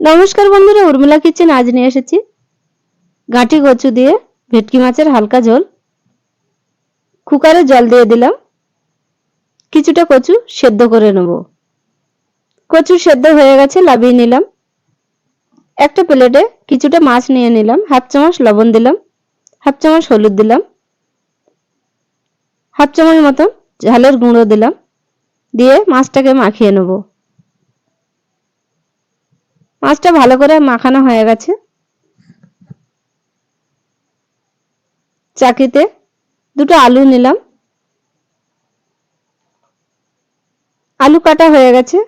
নমস্কার বন্ধুরা, উর্মিলা কিচেন আজ নিয়ে এসেছি। গাঁটি কচু দিয়ে ভেটকি মাছের হালকা ঝোল। কুকারে জল দিয়ে দিলাম। কিছুটা কচু সেদ্ধ করে নেব। কচু সেদ্ধ হয়ে গেছে, লাভিয়ে নিলাম। একটা প্লেটে কিছুটা মাছ নিয়ে নিলাম। হাফ চামচ লবণ দিলাম। হাফ চামচ হলুদ দিলাম। হাফ চামচ মতন ঝালের গুঁড়ো দিলাম। দিয়ে মাছটাকে মাখিয়ে নেব। মাছটা ভালো করে মাখানো হয়ে গেছে। চাকিতে দুটো আলু নিলাম। আলু কাটা হয়ে গেছে।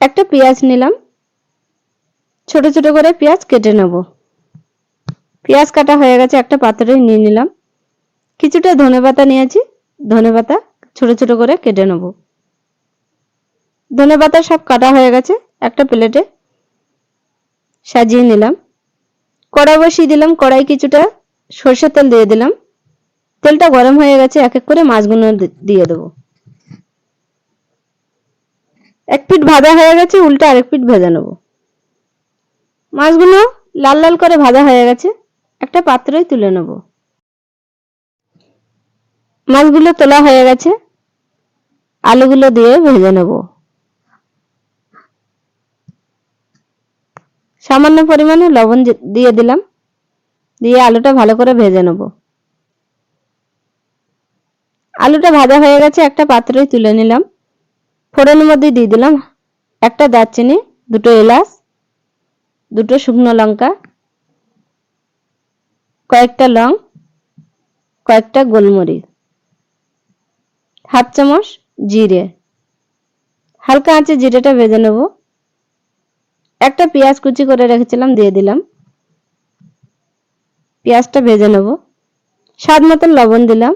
একটা পেঁয়াজ নিলাম। ছোট ছোট করে পেঁয়াজ কেটে নেব। পেঁয়াজ কাটা হয়ে গেছে, একটা পাত্রে নিয়ে নিলাম। কিছুটা ধনে পাতা নিয়েছি, ধনে পাতা ছোট ছোট করে কেটে নেব। ধনে পাতা সব কাটা হয়ে গেছে। একটা প্লেটে সাজিয়ে নিলাম। কড়া বসিয়ে দিলাম, কড়াই কিছুটা সর্ষের তেল দিয়ে দিলাম। তেলটা গরম হয়ে গেছে, এক এক করে মাছগুলো দিয়ে দেবো। এক পিঠ ভাজা হয়ে গেছে, উল্টে আরেক পিঠ ভেজে নেব। মাছগুলো লাল লাল করে ভাজা হয়ে গেছে, একটা পাত্রই তুলে নেব। মাছগুলো তোলা হয়ে গেছে, আলুগুলো দিয়ে ভেজে নেব। সামান্য পরিমাণে লবণ দিয়ে দিলাম। দিয়ে আলুটা ভালো করে ভেজে নেব। আলুটা ভাজা হয়ে গেছে, একটা পাত্রে তুলে নিলাম। ফোড়নের মধ্যে দিয়ে দিলাম একটা দারচিনি, দুটো এলাচ, দুটো শুকনো লঙ্কা, কয়েকটা লং, কয়েকটা গোলমরিচ, হাফ চামচ জিরে। হালকা আঁচে জিরেটা ভেজে নেব। একটা পেঁয়াজ কুচি করে রেখেছিলাম, দিয়ে দিলাম। পেঁয়াজটা ভেজে নেব। স্বাদ মতন লবণ দিলাম।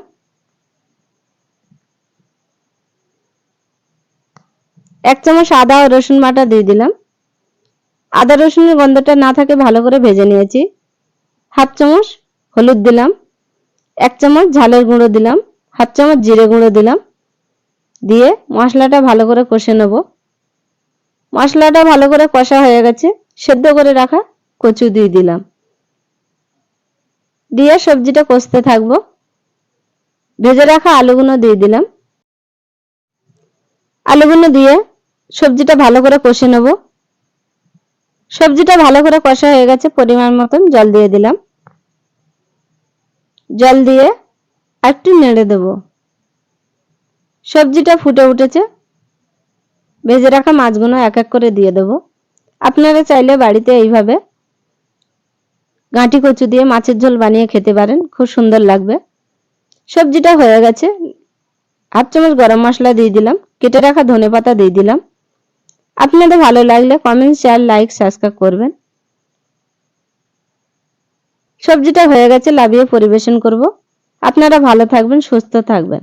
এক চামচ আদা ও রসুন বাটা দিয়ে দিলাম। আদা রসুনের গন্ধটা না থাকে ভালো করে ভেজে নিয়েছি। হাফ চামচ হলুদ দিলাম। এক চামচ ঝালের গুঁড়ো দিলাম। হাফ চামচ জিরে গুঁড়ো দিলাম। দিয়ে মশলাটা ভালো করে কষে নেব। মশলাটা ভালো করে কষা হয়ে গেছে। সেদ্ধ করে রাখা কচু দিয়ে দিলাম। দিয়ে সবজিটা কষতে থাকব। ভেজে রাখা আলুগুলো দিয়ে দিলাম। আলুগুলো দিয়ে সবজিটা ভালো করে কষে নেব। সবজিটা ভালো করে কষা হয়ে গেছে, পরিমাণ মতন জল দিয়ে দিলাম। জল দিয়ে একটু নেড়ে দেব। সবজিটা ফুটে উঠেছে। ভেজে রাখা মাছগুলো এক এক করে দিয়ে দেবো। আপনারা চাইলে বাড়িতে এইভাবে গাঁটি কচু দিয়ে মাছের ঝোল বানিয়ে খেতে পারেন, খুব সুন্দর লাগবে। সবজিটা হয়ে গেছে। হাফ চামচ গরম মশলা দিয়ে দিলাম, কেটে রাখা ধনে পাতা দিয়ে দিলাম। আপনাদের ভালো লাগলে কমেন্ট শেয়ার লাইক সাবস্ক্রাইব করবেন। সবজিটা হয়ে গেছে, লাভিয়ে পরিবেশন করব। আপনারা ভালো থাকবেন, সুস্থ থাকবেন।